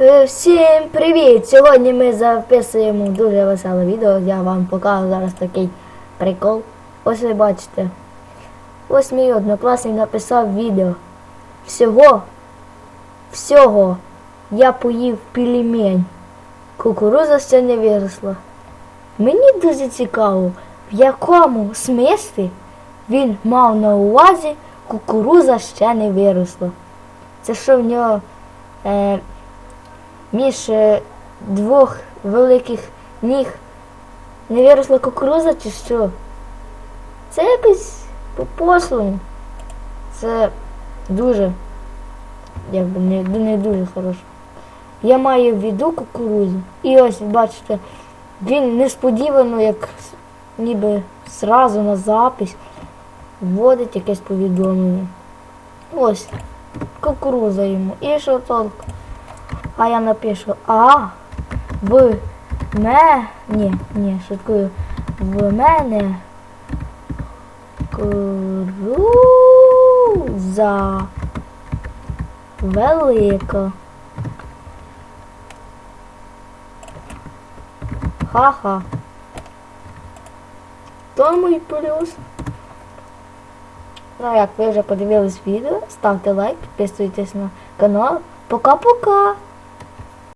Е, Всім привіт! Сьогодні ми записуємо дуже веселе відео. Я вам покажу зараз такий прикол. Ось ви бачите. Ось мій однокласник написав відео. Всього, всього я поїв пельмень. Кукуруза ще не виросла. Мені дуже цікаво, в якому смислі він мав на увазі кукуруза ще не виросла. Це що в нього е, між двох великих ніг не виросла кукуруза чи що? Це якось по-пошлому. Це дуже, якби не, не дуже хорошо. Я маю в виду кукурузу. І ось, бачите, він несподівано, як ніби зразу на запись, вводить якесь повідомлення. Ось, кукуруза йому. І що толку? А я напишу А в ме... Ні, ні, шуткую. В мене кукуруза велика. Ха-ха. Тому і плюс. Ну як ви вже подивились відео, ставте лайк, підписуйтесь на канал. Пока-пока!